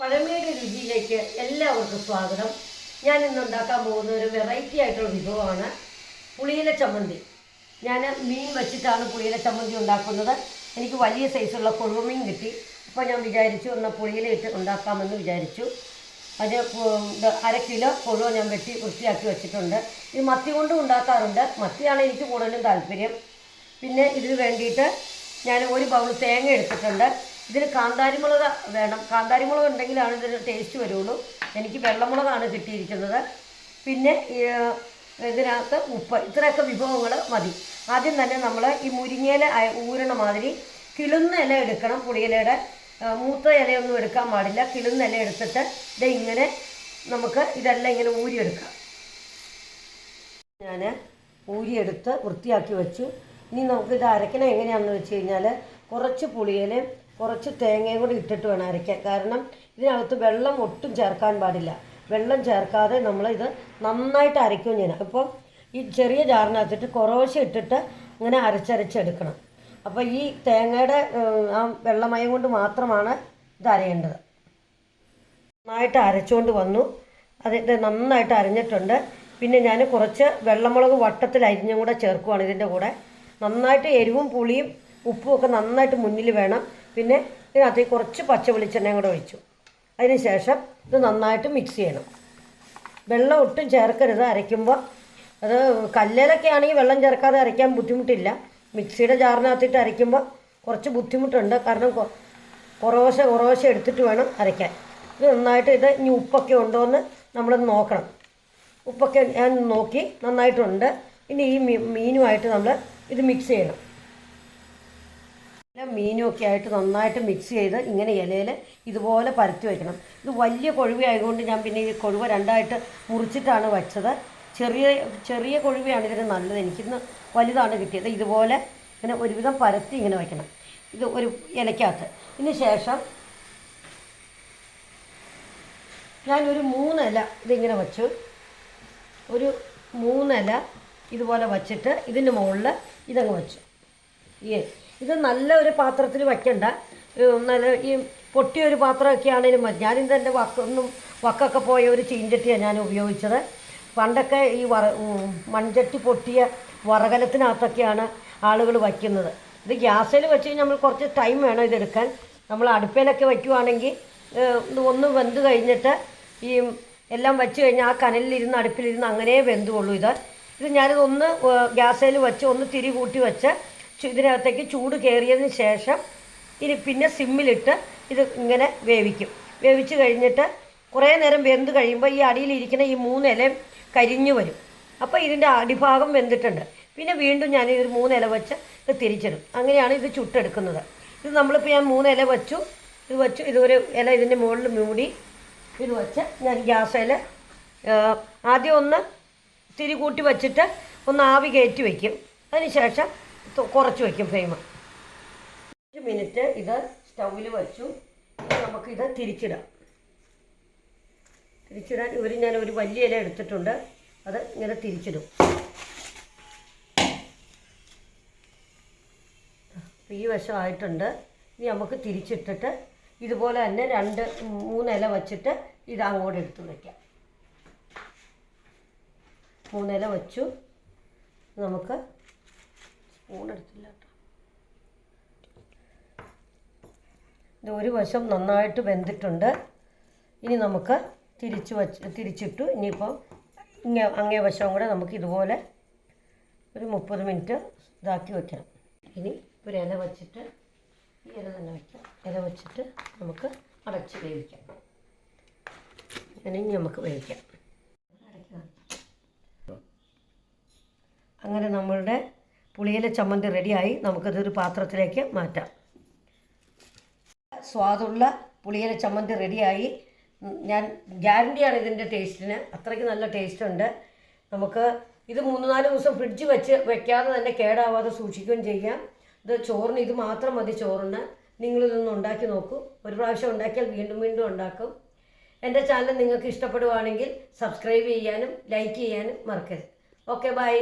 പഴമയുടെ രുചിയിലേക്ക് എല്ലാവർക്കും സ്വാഗതം. ഞാൻ ഇന്ന് ഉണ്ടാക്കാൻ പോകുന്ന ഒരു വെറൈറ്റി ആയിട്ടുള്ള വിഭവമാണ് പുളിയില ചമ്മന്തി. ഞാൻ മീൻ വെച്ചിട്ടാണ് പുളിയില ചമ്മന്തി ഉണ്ടാക്കുന്നത്. എനിക്ക് വലിയ സൈസുള്ള കൊഴുവമീൻ കിട്ടി. അപ്പോൾ ഞാൻ വിചാരിച്ചു എന്നാൽ പുളിയില ഇട്ട് ഉണ്ടാക്കാമെന്ന് വിചാരിച്ചു. അത് അര കിലോ കൊഴുവ ഞാൻ വെട്ടി വൃത്തിയാക്കി വെച്ചിട്ടുണ്ട്. ഇത് മത്തി കൊണ്ടും ഉണ്ടാക്കാറുണ്ട്. മത്തിയാണ് എനിക്ക് കൂടുതലും താല്പര്യം. പിന്നെ ഇതിന് വേണ്ടിയിട്ട് ഞാൻ ഒരു ബൗൾ തേങ്ങ എടുത്തിട്ടുണ്ട്. ഇതിന് കാന്താരിമുളക് വേണം. കാന്താരിമുളക് ഉണ്ടെങ്കിലാണ് ഇതിന് ടേസ്റ്റ് വരുള്ളൂ. എനിക്ക് വെള്ളമുളകാണ് കിട്ടിയിരിക്കുന്നത്. പിന്നെ ഇതിനകത്ത് ഉപ്പ്. ഇത്രയൊക്കെ വിഭവങ്ങൾ മതി. ആദ്യം തന്നെ നമ്മൾ ഈ മുരിങ്ങയില ഊരണ മാതിരി കിളുന്ന ഇല എടുക്കണം പുളിയിലയുടെ. മൂത്ത ഇലയൊന്നും എടുക്കാൻ പാടില്ല. കിളുന്ന ഇല എടുത്തിട്ട് ഇത് ഇങ്ങനെ നമുക്ക് ഇതെല്ലാം ഇങ്ങനെ ഊരിയെടുക്കാം. ഞാൻ ഊരിയെടുത്ത് വൃത്തിയാക്കി വെച്ചു. ഇനി നമുക്ക് ഇത് അരയ്ക്കണം എങ്ങനെയാണെന്ന് വെച്ച് കഴിഞ്ഞാൽ കുറച്ച് പുളിയിലയും കുറച്ച് തേങ്ങയും കൂടി ഇട്ടിട്ട് വേണം അരയ്ക്കാൻ. കാരണം ഇതിനകത്ത് വെള്ളം ഒട്ടും ചേർക്കാൻ പാടില്ല. വെള്ളം ചേർക്കാതെ നമ്മൾ ഇത് നന്നായിട്ട് അരയ്ക്കും ചെയ്യണം അപ്പോൾ ഈ ചെറിയ ജാറിനകത്തിട്ട് കുറേശ്ശെ ഇട്ടിട്ട് ഇങ്ങനെ അരച്ചരച്ചെടുക്കണം. അപ്പോൾ ഈ തേങ്ങയുടെ ആ വെള്ളമയം കൊണ്ട് മാത്രമാണ് ഇത് അരയേണ്ടത്. നന്നായിട്ട് അരച്ചുകൊണ്ട് വന്നു. അതിന്റെ നന്നായിട്ട് അരഞ്ഞിട്ടുണ്ട്. പിന്നെ ഞാൻ കുറച്ച് വെള്ളമുളക് വട്ടത്തിൽ അരിഞ്ഞും കൂടെ ചേർക്കുവാണ് ഇതിന്റെ കൂടെ. നന്നായിട്ട് എരിവും പുളിയും ഉപ്പും ഒക്കെ നന്നായിട്ട് മുന്നിൽ വേണം. പിന്നെ ഇതിനകത്ത് കുറച്ച് പച്ച വെളിച്ചെണ്ണയും കൂടെ ഒഴിച്ചു. അതിന് ശേഷം ഇത് നന്നായിട്ട് മിക്സ് ചെയ്യണം. വെള്ളം ഒട്ടും ചേർക്കരുത്. അരയ്ക്കുമ്പോൾ അത് കല്ലിലൊക്കെ ആണെങ്കിൽ വെള്ളം ചേർക്കാതെ അരയ്ക്കാൻ ബുദ്ധിമുട്ടില്ല. മിക്സിയുടെ ജാറിനകത്തിട്ട് അരയ്ക്കുമ്പോൾ കുറച്ച് ബുദ്ധിമുട്ടുണ്ട്. കാരണം കുറവശ കുറോശ എടുത്തിട്ട് വേണം അരയ്ക്കാൻ. ഇത് നന്നായിട്ട് ഇത് ഇനി ഉപ്പൊക്കെ ഉണ്ടോ എന്ന് നമ്മളൊന്ന് നോക്കണം. ഉപ്പൊക്കെ ഞാൻ നോക്കി നന്നായിട്ടുണ്ട്. ഇനി ഈ മീനുമായിട്ട് നമ്മൾ ഇത് മിക്സ് ചെയ്യണം. മീനും ഒക്കെ ആയിട്ട് നന്നായിട്ട് മിക്സ് ചെയ്ത് ഇങ്ങനെ ഇലയിൽ ഇതുപോലെ പരത്തി വയ്ക്കണം ഇത് വലിയ കൊഴുവ ആയതുകൊണ്ട് ഞാൻ പിന്നെ ഈ കൊഴുവ രണ്ടായിട്ട് മുറിച്ചിട്ടാണ് വെച്ചത്. ചെറിയ ചെറിയ കൊഴുവയാണ് ഇതിന് നല്ലത്. എനിക്കിന്ന് വലുതാണ് കിട്ടിയത്. ഇതുപോലെ ഇങ്ങനെ ഒരുവിധം പരത്തി ഇങ്ങനെ വയ്ക്കണം ഇത് ഒരു ഇലയ്ക്കകത്ത്. ഇതിന് ശേഷം ഞാനൊരു മൂന്നില ഇതിങ്ങനെ വച്ചു. ഒരു മൂന്നില ഇതുപോലെ വച്ചിട്ട് ഇതിന്റെ മുകളിൽ ഇതങ്ങ് വച്ചു. ഈ ഇത് നല്ല ഒരു പാത്രത്തിൽ വയ്ക്കണ്ട. നല്ല ഈ പൊട്ടിയ ഒരു പാത്രമൊക്കെ ആണെങ്കിലും മതി. ഞാനിത് എന്റെ വക്കൊന്നും വക്കൊക്കെ പോയ ഒരു ചീഞ്ചട്ടിയാണ് ഞാൻ ഉപയോഗിച്ചത്. പണ്ടൊക്കെ ഈ വറ മൺചട്ടി പൊട്ടിയ വറകലത്തിനകത്തൊക്കെയാണ് ആളുകൾ വയ്ക്കുന്നത്. ഇത് ഗ്യാസിൽ വെച്ച് നമ്മൾ കുറച്ച് ടൈം വേണം ഇതെടുക്കാൻ. നമ്മൾ അടുപ്പിലൊക്കെ വയ്ക്കുവാണെങ്കിൽ ഒന്ന് വെന്ത് കഴിഞ്ഞിട്ട് ഈ എല്ലാം വെച്ച് കഴിഞ്ഞാൽ ആ കനലിലിരുന്ന് അടുപ്പിലിരുന്ന് അങ്ങനെ വെന്തുള്ളൂ ഇത്. ഇത് ഞാനിതൊന്ന് ഗ്യാസേൽ വെച്ച് ഒന്ന് തിരി കൂട്ടി വെച്ച് ഇതിനകത്തേക്ക് ചൂട് കയറിയതിന് ശേഷം ഇനി പിന്നെ സിമ്മിലിട്ട് ഇത് ഇങ്ങനെ വേവിക്കും. വേവിച്ച് കഴിഞ്ഞിട്ട് കുറേ നേരം വെന്ത് കഴിയുമ്പോൾ ഈ അടിയിലിരിക്കുന്ന ഈ മൂന്ന് ഇലയും കരിഞ്ഞു വരും. അപ്പോൾ ഇതിന്റെ അടിഭാഗം വെന്തിട്ടുണ്ട്. പിന്നെ വീണ്ടും ഞാൻ ഇതൊരു മൂന്നില വെച്ച് ഇത് തിരിച്ചിടും. അങ്ങനെയാണ് ഇത് ചുട്ടെടുക്കുന്നത്. ഇത് നമ്മളിപ്പോൾ ഞാൻ മൂന്നില വെച്ചു. ഇത് വെച്ചു ഇതൊരു ഇല ഇതിന്റെ മുകളിൽ മൂടി ഇത് വെച്ച് ഞാൻ ഗ്യാസിൽ ആദ്യം ഒന്ന് തിരി കൂട്ടി വച്ചിട്ട് ഒന്ന് ആവി കയറ്റി വയ്ക്കും അതിന് ശേഷം തു- കുറച്ച് വയ്ക്കും ഫ്ലെയിം അഞ്ച് മിനിറ്റ് ഇത് സ്റ്റൗവിൽ വെച്ചു. ഇത് തിരിച്ചിടാം. തിരിച്ചിടാൻ ഒരു ഞാൻ ഒരു വലിയ ഇല എടുത്തിട്ടുണ്ട്. അത് ഇങ്ങനെ തിരിച്ചിടും. ഈ വശം ആയിട്ടുണ്ട്. ഇനി നമുക്ക് തിരിച്ചിട്ടിട്ട് ഇതുപോലെ തന്നെ രണ്ട് മൂന്ന് ഇല വച്ചിട്ട് ഇത് അങ്ങോട്ട് എടുത്ത് വയ്ക്കാം മൂന്നില വച്ചു. നമുക്ക് കേട്ടോ ഇത് ഒരു വശം നന്നായിട്ട് വെന്തിട്ടുണ്ട്. ഇനി നമുക്ക് തിരിച്ച് വച്ച് തിരിച്ചിട്ടു ഇനിയിപ്പോൾ ഇങ്ങേ അങ്ങേ വശവും കൂടെ നമുക്ക് ഇതുപോലെ ഒരു മുപ്പത് മിനിറ്റ് ഇതാക്കി വയ്ക്കണം ഇനി ഒരു ഇല വച്ചിട്ട് ഈ ഇല തന്നെ വയ്ക്കാം ഇല വച്ചിട്ട് നമുക്ക് അടച്ച് വേവിക്കാം. ഇനി നമുക്ക് വേവിക്കാം. അങ്ങനെ നമ്മളുടെ പുളിയില ചമ്മന്തി റെഡിയായി നമുക്കതൊരു പാത്രത്തിലേക്ക് മാറ്റാം. സ്വാദുള്ള പുളിയില ചമ്മന്തി റെഡിയായി. ഞാൻ ഗ്യാരണ്ടിയാണ് ഇതിന്റെ ടേസ്റ്റിന്. അത്രയ്ക്ക് നല്ല ടേസ്റ്റ് ഉണ്ട് നമുക്ക് ഇത് മൂന്ന് നാല് ദിവസം ഫ്രിഡ്ജ് വെച്ച് വെക്കാതെ തന്നെ കേടാവാതെ സൂക്ഷിക്കുകയും ചെയ്യാം. ഇത് ചോറിന് ഇത് മാത്രം മതി ചോറിന്. നിങ്ങളിതൊന്ന് ഉണ്ടാക്കി നോക്കൂ. ഒരു പ്രാവശ്യം ഉണ്ടാക്കിയാൽ വീണ്ടും വീണ്ടും ഉണ്ടാക്കും. എന്റെ ചാനൽ നിങ്ങൾക്ക് ഇഷ്ടപ്പെടുവാണെങ്കിൽ സബ്സ്ക്രൈബ് ചെയ്യാനും ലൈക്ക് ചെയ്യാനും മറക്കരുത്. Okay bye.